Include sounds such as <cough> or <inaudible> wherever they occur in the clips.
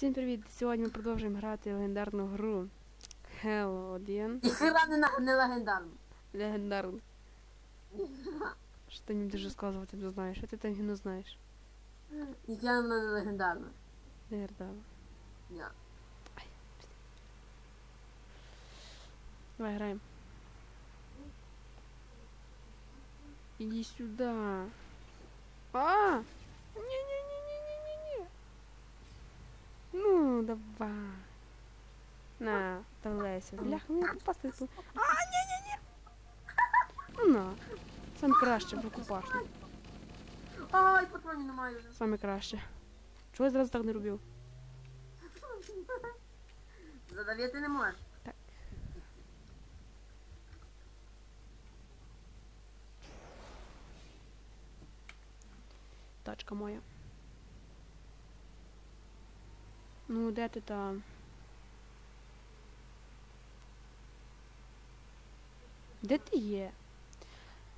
Всім привіт! Сьогодні ми продовжуємо грати легендарну гру Hell 1. Ніхера не, не. Легендарну. Що ти не будеш розказувати, не знаєш, а ти там не знаєш. Вона не легендарна. Легендарну. Ні. Давай граємо. Иди сюда. А! Ну. На, давайся. Бляха, мені попасти тут. А, не-не-не. Ну на. Саме краще в рукопашну. Ай, патронів немає вже. Саме краще. Чого я зразу так не робив? Задавити не можеш. Так. Тачка моя. Ну, де ти там? Де ти є?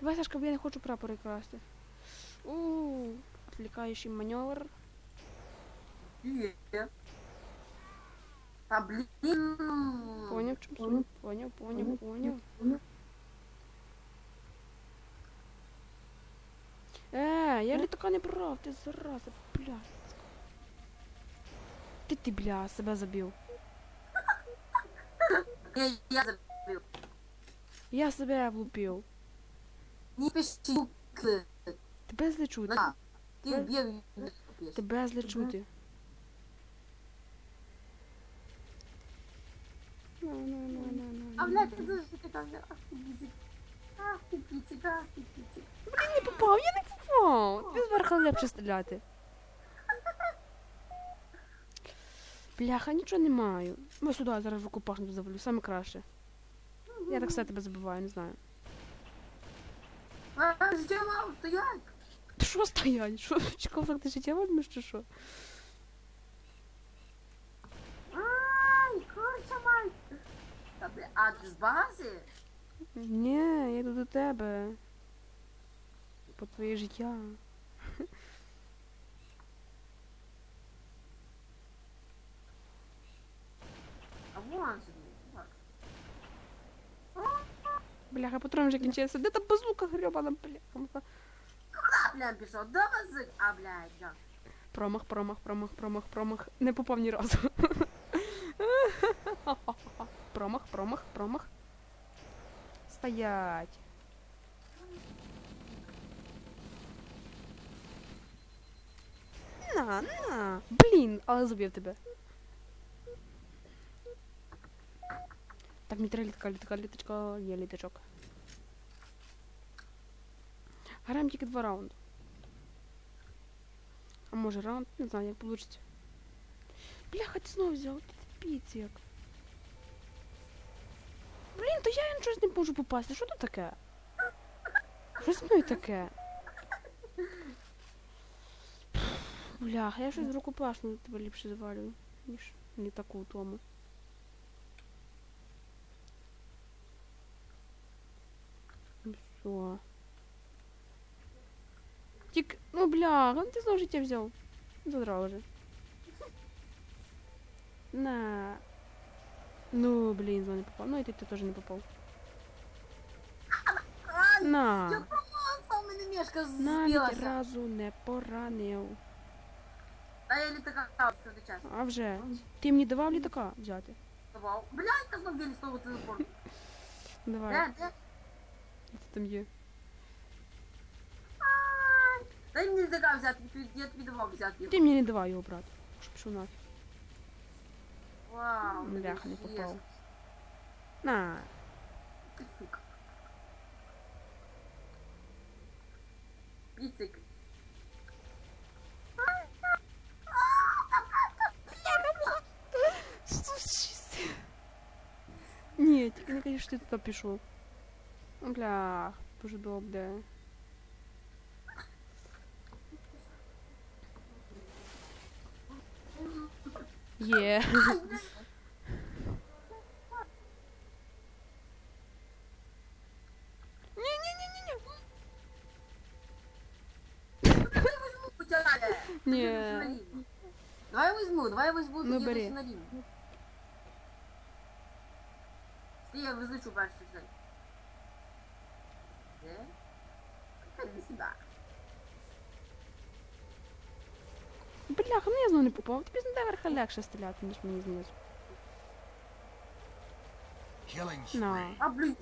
Давай, Сашка, бо я не хочу прапори красти. У, відвлікаючий маневр. Та блін. Поняв, чому суть? Поняв, поняв, поняв. Е, я літака не брав, ти зараза, бля. Ти ти, бля, себе забив. Я, я забив. Я себе влупив. Ні пищуки. Тебе зле чути. На. Ти вб'єв і. Тебе зле чути. Ну, ну, ну, ну, ну. А блядь, ти дуже таки там. Ах ти піцик. Ах ти піцик, ах ти піцик. Блін, не попав, я не попав. Ти зверху легше стріляти. Бляха, нічого не маю. Ось сюди зараз в рукопашну завалю, саме краще. Я так все тебе забиваю, не знаю. А, життя мало, стоять. Ти що стоять? Що чекав, так ти життя возьмеш чи що? Ай, курча мать. Та а ти з бази? Ні, я йду до тебе. По твоє життя. А вон собі. Так. Бляха, патрон вже кінчається. Де та базука гребана, бляха? Бля, пішов до бази. А, блядь, да. Промах, промах, промах, промах, промах. Не попав ні разу. <laughs> Промах, промах, промах. Стоять. На, на. Блін, але забив тебе. Так, мені треба літка, літка, літочка, є літачок. Граємо тільки два раунди. А може раунд? Не знаю, як получиться. Бляха, ти знову взяв, ти як. Блін, то я щось не можу попасти. Що тут таке? Що з мною таке? Бляха, я щось рукопашну тебе ліпше завалюю, ніж не таку тому. Все. Ну бля, ну ти знову життя взяв. Задрав вже. На. Ну, блін, знову не попав. Ну і ти, ти теж не попав. Я На. промазав, мене мішка Навіть збилася. разу не поранив. Та я літака все до часу. А вже. Ти мені давав літака взяти? Давав. Блядь, я знов ділі з того. Давай, Де, де? це там є. Ай. Дай мені літака взяти, я тобі- я тобі давав взяти його. Ти мені не давай його брати. Щоб пішов нафіг. Вау. Бляха, не ти попав. єс. На. Ти сука. Піцик. Ні, тільки не кажи, що ти туди пішов. Блях, дуже добре. Є. Ні-ні-ні-ні-ні. Потягає. Ні. Давай візьму, давай Давай візьму Ну, тоді бери. десь на рівні. Ти я визначу перший цей. Де? Та не сюди. Бляха, ну я знову не попав. Тобі з верха легше стріляти, ніж мені знизу. На. А, блін,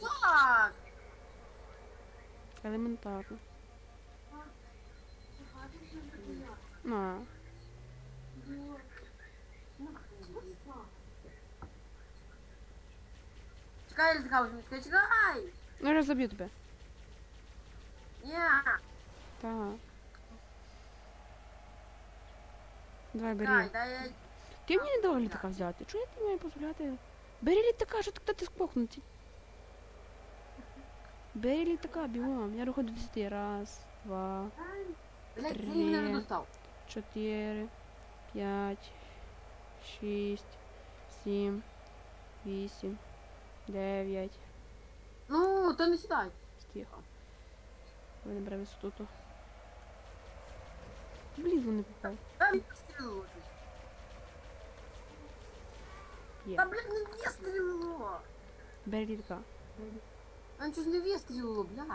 елементарно. На. Чекай, згадав, чекай, чекай! Ну я заб'ю тебе. Ні! Так. Давай бери. дай я... Ти мені не давав літака взяти. Чого я тобі маю дозволяти? Бери літака, що ти ти скохнути? Бери літака, бігом. Я рухаю до 10. Раз, два, Блядь, ти Три. мене не достав. чотири, п'ять, шість, сім, вісім, дев'ять. Ну, то не сідай. Тихо. Ви не бере висоту. то. Блін, вони попав. Дай мені стрілу щось. Є. Та, блядь, не вистрілило. Бери літака. А нічого ж не вистрілило, блядь.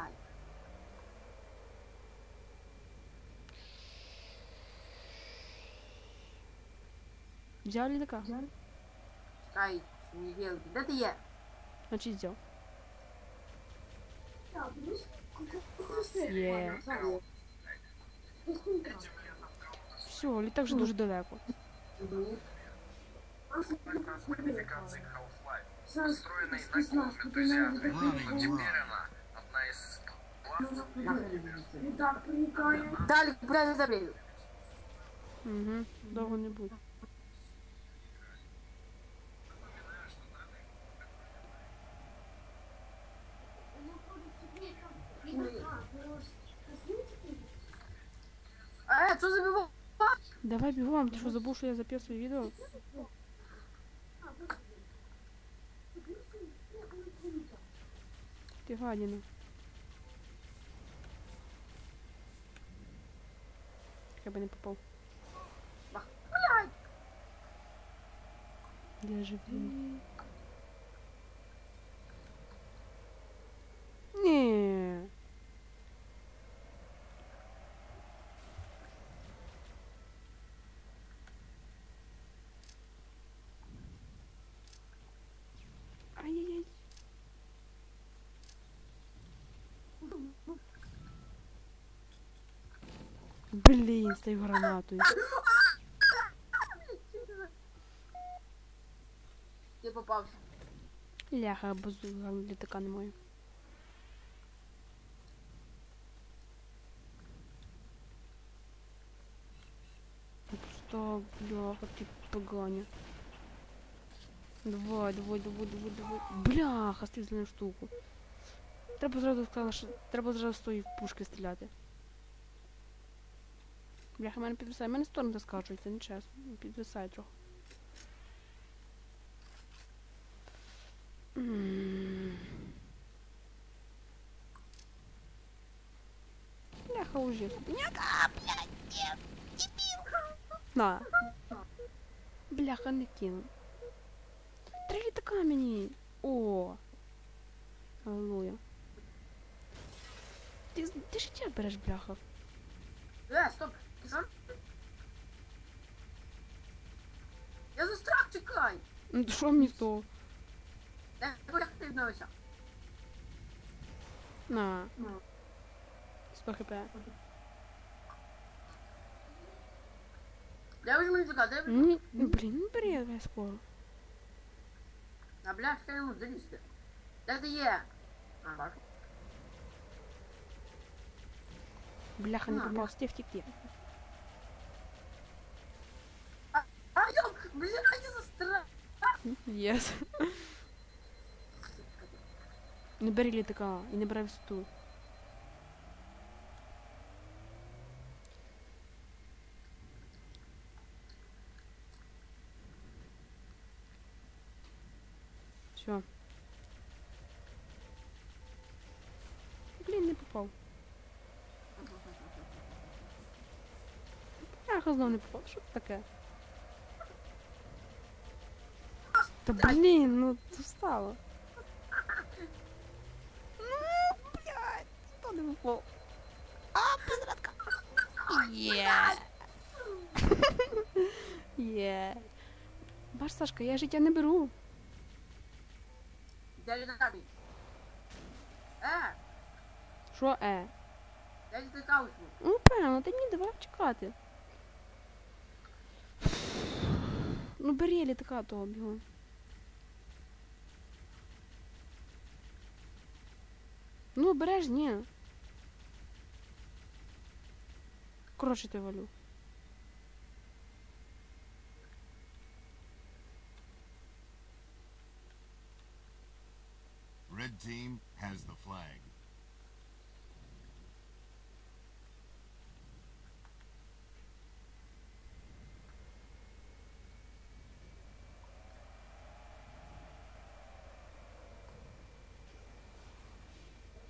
Взяв літака? Чекай, що не вірю. Де ти є? Значить взяв. Є. Все, літак вже дуже далеко. модификации на ком энтузиазме. Ладно, Теперь она одна из главных Далі, не забив. Угу. Довго не буде. Е, що забив? Давай бігом, ти що забув, що я записую відео? Ти гадіна. Я би не попав. Блядь. Я живий. Ні. Тією гранатою. Ти попався. Ляха, без літака немає. Пусто, бляха, ти поганя. Давай, давай, давай, давай, давай. Бляха, зелену штуку. Треба зразу сказала, що треба зразу з тої пушки стріляти. Бляха, мене підвисає. Мене сторон заскачується, нечесно. Підвисає трохи. Бляха, уже. Няка, блядь, нет, дебил. На. Бляха, не кину. Три літака мені. О. Аллилуйя. Ти, ти життя береш, бляха. Е, стоп. Що? Я застряг, чекай. Ну, Що мені з того? Де, відновився? На. 100 хп. Де літака, де візьму? Ні, ну, блін, ну бери скоро. А бля, я йому залізти. Де ти є? А, бачу. Бляха, не На. попав, стив тік А, я, бля, я застряг. Єс. Не бери літака і не бери висоту. Все. Блін, не попав. Ах, знов не попав. Що це таке? Та блін, ну встало. Ну, блядь, хто не впав? А, пизратка. Є. Є. Бач, Сашка, я життя не беру. Де ж тобі? Е, Що е? де ж ти? Ну, певно, ти мені давай чекати. Ну, бери літака того бігом. Ну, береш, ні. Коротше, ти валю. Red team has the flag.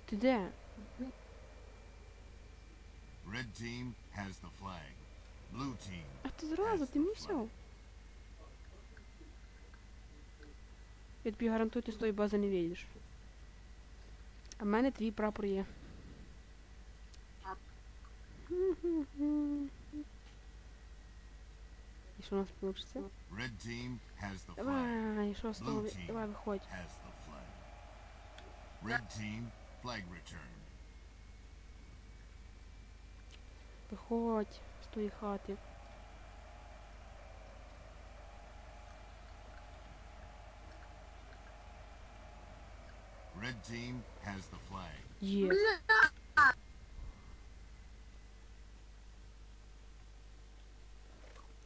Ти де? Red team has the flag. Blue team. А ти зразу, ти мені все. Я тобі гарантую, ти з тої бази не вийдеш. А в мене твій прапор є. І що у нас вийде? Red team has the flag. Давай, що з того? Давай, виходь. Red team. Виходь з тої хати. Red team has the flag. Є.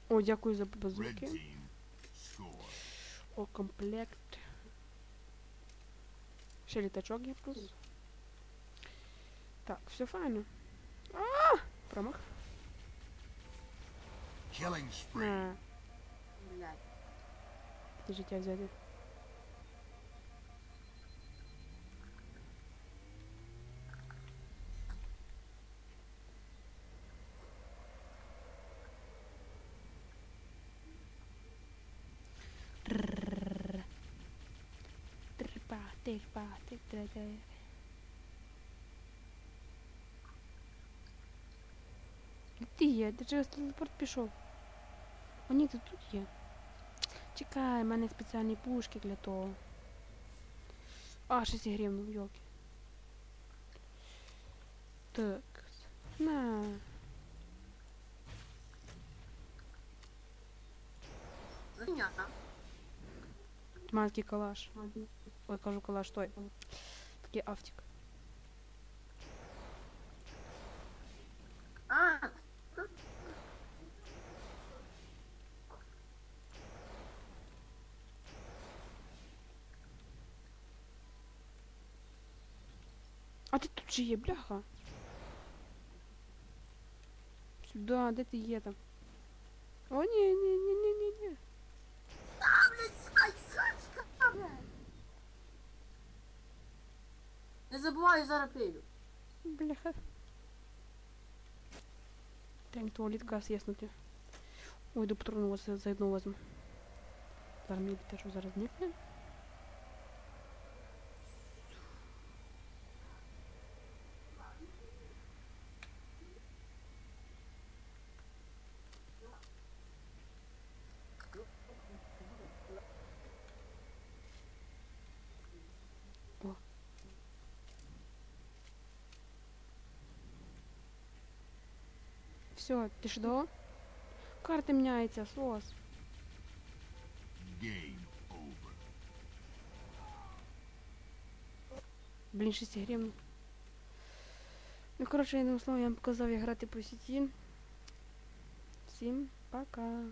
О, дякую за базуки. О, комплект. Ще літачок є плюс. Так, все файно. А! Промах. Killing spree. На, Блядь. ти життя взяти. Трррррр. Трпа, трпа, тртра-тра. Ти є, де через телепорт пішов. О, ні, ти тут є. Чекай, в мене спеціальні пушки для того. А, 6 гривень, йолки. Так. На. Понятно. Маленький калаш. Ой, кажу калаш, той. Такий автик. А ти тут же є, бляха. Сюда, де ти є там? О, ні, ні, ні, ні, ні, ні. блядь, ай, сучка, блядь. Не забувай зараз піду. Бляха. Там туалет газ яснути. Ой, до патрону вас заодно возьму. Зараз мені теж зараз зникне. Все, ти ж до? Карти міняються. Game. Блін, 6 гривень. Ну, коротше, одним словом, я вам показав, як грати по сіті. Всім пока.